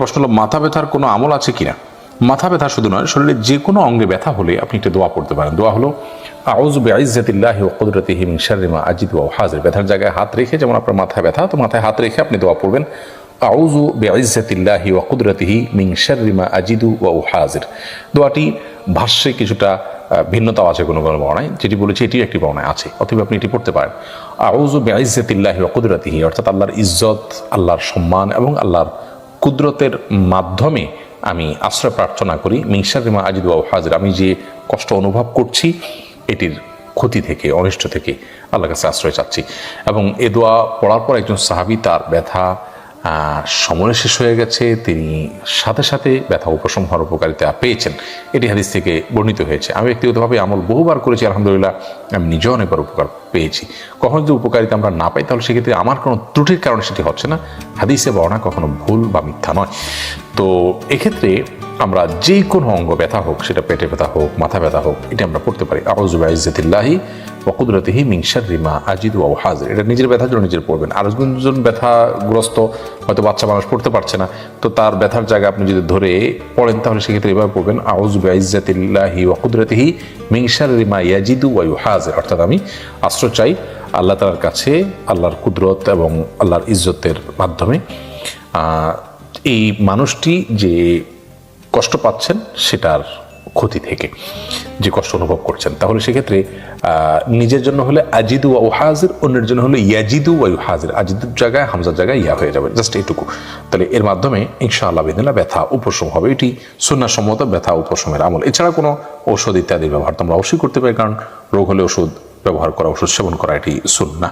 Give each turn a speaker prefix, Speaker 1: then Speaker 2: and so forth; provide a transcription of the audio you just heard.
Speaker 1: প্রশ্ন হলো, মাথা ব্যথার কোনো আমল আছে কিনা? মাথা ব্যথা শুধু নয় শরীরের যে কোনো অঙ্গে ব্যথা হলে আপনি একটা দোয়া পড়তে পারেন। দোয়া হলো আজিদু হাজির। ব্যথার জায়গায় হাত রেখে, যেমন আপনার ব্যথা, তো মাথায় হাত রেখে আপনি দোয়া পড়বেন আউজু কুদরতিহি আজিদু হাজির দোয়াটি ভাষ্যে কিছুটা ভিন্নতাও আছে কোনো কোনো বর্ণায়। যেটি বলেছে এটি একটি বর্ণায় আছে, অথবা আপনি এটি পড়তে পারেন। আউজু বেআইজাতিল্লাহি ওয়া কুদরতিহি, অর্থাৎ আল্লাহর ইজ্জত, আল্লাহর সম্মান এবং আল্লাহর কুদরতের মাধ্যমে আমি আশ্রয় প্রার্থনা করি। মিংসারিমা আজিদ বাবু হাজির, আমি যে কষ্ট অনুভব করছি, এটির ক্ষতি থেকে, অনিষ্ট থেকে আল্লাহ কাছে আশ্রয় চাচ্ছি। এবং এ দোয়া পড়ার পর একজন সাহাবি তার ব্যথা সময় শেষ হয়ে গেছে, তিনি সাথে সাথে ব্যথা উপশম হওয়ার উপকারিতা পেয়েছেন। এটি হাদিস থেকে বর্ণিত হয়েছে। আমি ব্যক্তিগতভাবে আমল বহুবার করেছি, আলহামদুলিল্লাহ, আমি নিজেও অনেকবার উপকার পেয়েছি। কখনো যদি উপকারিতা আমরা না পাই, তাহলে সেক্ষেত্রে আমার কোনো ত্রুটির কারণে সেটি হচ্ছে না। হাদিসে বর্ণা কখনো ভুল বা মিথ্যা নয়। তো এক্ষেত্রে আমরা যে কোনো অঙ্গ ব্যথা হোক, সেটা পেটে ব্যথা হোক, মাথা ব্যথা হোক, এটা আমরা পড়তে পারি। আউজুবা ইজ্জতিল্লাহি ওকুদরতিহি মিংসার রিমা আজিদ ওয়া হাজির এটা নিজের ব্যথার জন্য নিজের পড়বেন। আর একজন ব্যথাগ্রস্ত হয়তো বাচ্চা মানুষ পড়তে পারছে না, তো তার ব্যথার জায়গা আপনি যদি ধরে পড়েন, তাহলে সেক্ষেত্রে এভাবে পড়বেন আউজুবা ইজ্জতিল্লাহি ওকুদরতিহি মিংসার রিমা ইয়াজিদু ওয়া হাজির অর্থাৎ আমি আশ্রয় চাই আল্লাহ তালার কাছে, আল্লাহর কুদরত এবং আল্লাহর ইজ্জতের মাধ্যমে। এই মানুষটি যে কষ্ট পাচ্ছেন, সেটার ক্ষতি থেকে যে কষ্ট অনুভব করছেন। তাহলে সেক্ষেত্রে নিজের জন্য হলে আজিদু ও হাজির অন্যের জন্য হলে ইয়াজিদু ওয়াই হাজির আজিদুর জায়গায়, হামজার জায়গায় ইয়া হয়ে যাবে, জাস্ট এইটুকু তাহলে এর মাধ্যমে ইনশাআল্লাহ বিদিনা ব্যথা উপশম হবে। এটি সুন্নাসম্মত ব্যথা উপশমের আমল। এছাড়া কোনো ঔষধ ইত্যাদির ব্যবহার তোমরা অবশ্যই করতে পারি, কারণ রোগ হলে ওষুধ ব্যবহার করা ওষুধ সেবন করা, এটি সুন্না